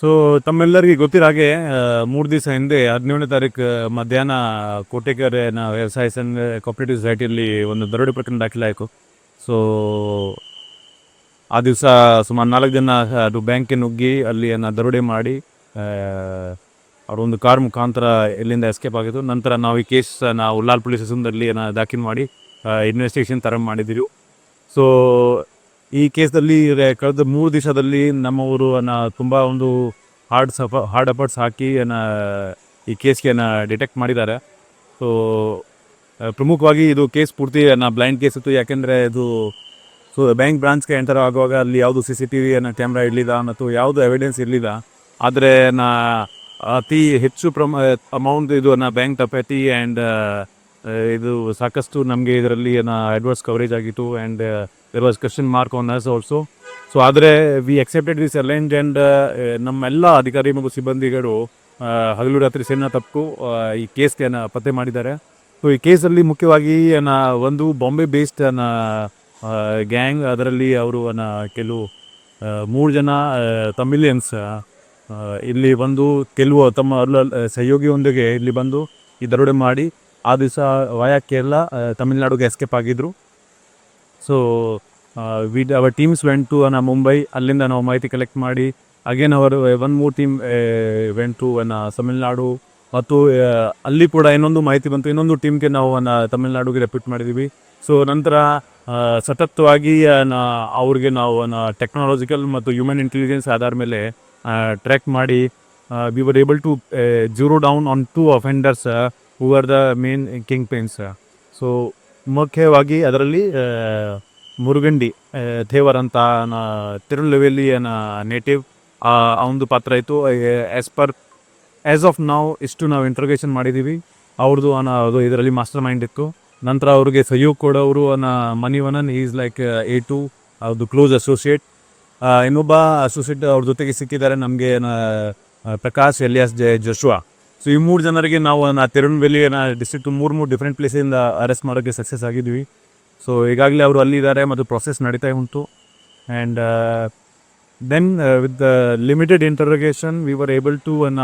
So ತಮ್ಮೆಲ್ಲರಿಗೆ ಗೊತ್ತಿರೋ ಹಾಗೆ ಮೂರು ದಿವಸ ಹಿಂದೆ ಹದಿನೇಳನೇ ತಾರೀಕು ಮಧ್ಯಾಹ್ನ ಕೋಟೆಕೆರೆನ ವ್ಯವಸಾಯ ಸಂಘ ಕೋಪರೇಟಿವ್ ಸೊಸೈಟಿಯಲ್ಲಿ ಒಂದು ದರೋಡೆ ಪ್ರಕರಣ ದಾಖಲಾಯಿತು. ಸೊ ಆ ದಿವಸ ಸುಮಾರು ನಾಲ್ಕು ಜನ ಅದು ಬ್ಯಾಂಕಿಗೆ ನುಗ್ಗಿ ಅಲ್ಲಿ ದರೋಡೆ ಮಾಡಿ ಅವರೊಂದು ಕಾರ್ ಮುಖಾಂತರ ಎಲ್ಲಿಂದ ಎಸ್ಕೇಪ್ ಆಗಿತ್ತು ನಂತರ ನಾವು ಈ ಕೇಸ್ ನಾವು ಉಲ್ಲಾಲ್ ಪೊಲೀಸ್ ಸ್ಟೇಷನ್ದಲ್ಲಿ ದಾಖಲು ಮಾಡಿ ಇನ್ವೆಸ್ಟಿಗೇಷನ್ ತರ ಮಾಡಿದಿರು ಸೊ ಈ ಕೇಸಲ್ಲಿ ಕಳೆದ ಮೂರು ದಿವಸದಲ್ಲಿ ನಮ್ಮವರು ಅನ್ನ ತುಂಬ ಒಂದು ಹಾರ್ಡ್ ಸಫ ಹಾರ್ಡ್ ಎಫರ್ಟ್ಸ್ ಹಾಕಿ ಈ ಕೇಸ್ಗೆ ಡಿಟೆಕ್ಟ್ ಮಾಡಿದ್ದಾರೆ. ಸೊ ಪ್ರಮುಖವಾಗಿ ಇದು ಕೇಸ್ ಪೂರ್ತಿ ಬ್ಲೈಂಡ್ ಕೇಸ್ ಇತ್ತು. ಯಾಕೆಂದರೆ ಇದು ಸೊ ಬ್ಯಾಂಕ್ ಬ್ರಾಂಚ್ಗೆ ಎಂಟರ್ ಆಗುವಾಗ ಅಲ್ಲಿ ಯಾವುದು ಸಿ ಸಿ ಟಿ ವಿಯನ್ನು ಕ್ಯಾಮ್ರಾ ಇರಲಿಲ್ಲ ಮತ್ತು ಯಾವುದು ಎವಿಡೆನ್ಸ್ ಇರಲಿಲ್ಲ. ಆದರೆ ನಾ ಅತಿ ಹೆಚ್ಚು ಪ್ರಮ ಅಮೌಂಟ್ ಇದು ನಾ ಬ್ಯಾಂಕ್ ಡಕೈತಿ ಆ್ಯಂಡ್ ಇದು ಸಾಕಷ್ಟು ನಮಗೆ ಇದರಲ್ಲಿ ಏನ ಅಡ್ವರ್ಸ್ ಕವರೇಜ್ ಆಗಿತ್ತು and there was question mark on us also so ಆದರೆ we accepted this challenge and ನಮ್ಮೆಲ್ಲ ಅಧಿಕಾರಿ ಮತ್ತು ಸಿಬ್ಬಂದಿಗಳು ಹಗಲು ರಾತ್ರಿ ಸೇನ ತಪ್ಪು ಈ ಕೇಸ್ಗೆ ಪತ್ತೆ ಮಾಡಿದ್ದಾರೆ. ಸೊ ಈ ಕೇಸಲ್ಲಿ ಮುಖ್ಯವಾಗಿ ಒಂದು ಬಾಂಬೆ ಬೇಸ್ಡ್ ಗ್ಯಾಂಗ್ ಅದರಲ್ಲಿ ಅವರು ಕೆಲವು ಮೂರು ಜನ ತಮಿಲಿಯನ್ಸ್ ಇಲ್ಲಿ ಬಂದು, ಕೆಲವು ತಮ್ಮ ಸಹಯೋಗಿಯೊಂದಿಗೆ ಇಲ್ಲಿ ಬಂದು ಈ ದರೋಡೆ ಮಾಡಿ ಆ ದಿವಸ ವಯಾ ಕೇರಳ ತಮಿಳ್ನಾಡುಗೆ ಎಸ್ಕೇಪ್ ಆಗಿದ್ದರು so we our teams went to ಅನ್ನ ಮುಂಬೈ ಅಲ್ಲಿಂದ ನಾವು ಮಾಹಿತಿ ಕಲೆಕ್ಟ್ ಮಾಡಿ ಅಗೇನ್ ಅವರು ಒನ್ ಮೂರ್ ಟೀಮ್ ವೆಂಟ್ ಟು ಅನ್ನ ತಮಿಳ್ನಾಡು ಮತ್ತು ಅಲ್ಲಿ ಕೂಡ ಇನ್ನೊಂದು ಮಾಹಿತಿ ಬಂತು. ಇನ್ನೊಂದು ಟೀಮ್ಗೆ ನಾವು ಅನ್ನ ತಮಿಳ್ನಾಡುಗೆ ರೆಪ್ಯೂಟ್ ಮಾಡಿದ್ದೀವಿ ಸೊ ನಂತರ ಸತತವಾಗಿ ಅವ್ರಿಗೆ ನಾವು ಟೆಕ್ನಾಲಜಿಕಲ್ ಮತ್ತು ಹ್ಯೂಮನ್ ಇಂಟೆಲಿಜೆನ್ಸ್ ಆಧಾರ ಮೇಲೆ ಟ್ರ್ಯಾಕ್ ಮಾಡಿ we were able to zero down on to offenders who are the main kingpins so ಮುಖ್ಯವಾಗಿ ಅದರಲ್ಲಿ ಮುರುಗಂಡಿ ಥೇವರ್ ಅಂತ ತಿರುಳುವೆಲ್ಲಿ ನೇಟಿವ್ ಅವನದು ಪಾತ್ರ ಇತ್ತು ಆ್ಯಸ್ ಪರ್ ಆ್ಯಸ್ ಆಫ್ ನಾವು ಇಷ್ಟು ನಾವು ಇಂಟ್ರೊಗೇಷನ್ ಮಾಡಿದ್ದೀವಿ ಅವ್ರದ್ದು ಅನ್ನ ಅದು ಇದರಲ್ಲಿ ಮಾಸ್ಟರ್ ಮೈಂಡ್ ಇತ್ತು. ನಂತರ ಅವ್ರಿಗೆ ಸಹಯೋಗ ಕೊಡೋರು ಅನ್ನ Manivannan is like a to ಅವ್ರದ್ದು ಕ್ಲೋಸ್ ಅಸೋಸಿಯೇಟ್ ಇನ್ನೊಬ್ಬ ಅಸೋಸಿಯೇಟ್ ಅವ್ರ ಜೊತೆಗೆ ಸಿಕ್ಕಿದ್ದಾರೆ ನಮಗೆ ಪ್ರಕಾಶ್, ಎಲಿಯಾಸ್ ಜೆ, ಜಶ್ವಾ. ಸೊ ಈ ಮೂರು ಜನರಿಗೆ ನಾವು ನಾ ತಿರುವನಂತಪುರ ಡಿಸ್ಟ್ರಿಕ್ಟ್ ಮೂರು ಮೂರು ಡಿಫ್ರೆಂಟ್ ಪ್ಲೇಸಿಂದ ಅರೆಸ್ಟ್ ಮಾಡೋಕ್ಕೆ ಸಕ್ಸಸ್ ಆಗಿದ್ವಿ. ಸೊ ಈಗಾಗಲೇ ಅವರು ಅಲ್ಲಿದ್ದಾರೆ ಮತ್ತು ಪ್ರೊಸೆಸ್ ನಡೀತಾ ಉಂಟು. And then with the limited interrogation we were able to an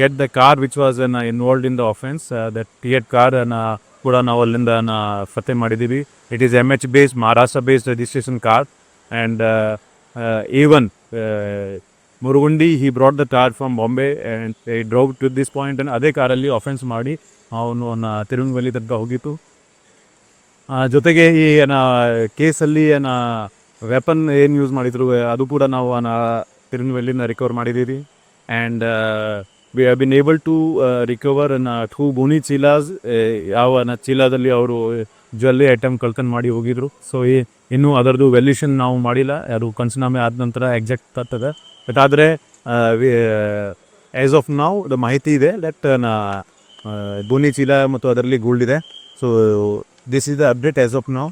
get the car which was an involved in the offence that ಟಿಯಟ್ car ಅನ್ನ ಕೂಡ ನಾವು ಅಲ್ಲಿಂದ, ನಾ, ಪತ್ತೆ ಮಾಡಿದ್ದೀವಿ. It is M H based Maharashtra based registration car and even Murugundi he brought the car from Bombay and I drove to this point and ಅದೇ ಕಾರಲ್ಲಿ offence ಮಾಡಿ ಅವನು ಅವನ ತಿರುವನಂತಪುರ ತನಕ ಹೋಗಿತ್ತು. ಜೊತೆಗೆ ಈ, ಏನ, ಕೇಸಲ್ಲಿ ಏನ ವೆಪನ್ ಏನು ಯೂಸ್ ಮಾಡಿದ್ರು, ಅದು ಕೂಡ ನಾವು ಅವನ ತಿರುವನಂತಪುರದಿಂದ ರಿಕವರ್ ಮಾಡಿದ್ದೀರಿ and we have been able to recover ಅನ್ನ ಟೂ ಬೋನಿ ಚೀಲಾಸ್ ಯಾವ ನ ಚೀಲಾದಲ್ಲಿ ಅವರು ಜ್ಯುವೆಲ್ಲರಿ ಐಟಮ್ ಕಳ್ಕೊಂಡು ಮಾಡಿ ಹೋಗಿದ್ರು. ಸೊ ಇನ್ನೂ ಅದರದ್ದು ವ್ಯಾಲ್ಯೂಷನ್ ನಾವು ಮಾಡಿಲ್ಲ. ಅದು ಪಂಚನಾಮೆ ಆದ ನಂತರ ಎಕ್ಸಾಕ್ಟ್ ತರ್ತದೆ ಬಟ್ ಆದರೆ ಆ್ಯಸ್ ಆಫ್ ನಾವು ಮಾಹಿತಿ ಇದೆ. ದಟ್ ಬೋನಿ ಚೀಲ ಮತ್ತು ಅದರಲ್ಲಿ ಗೋಲ್ಡ್ ಇದೆ. So this is the update as of ನಾವು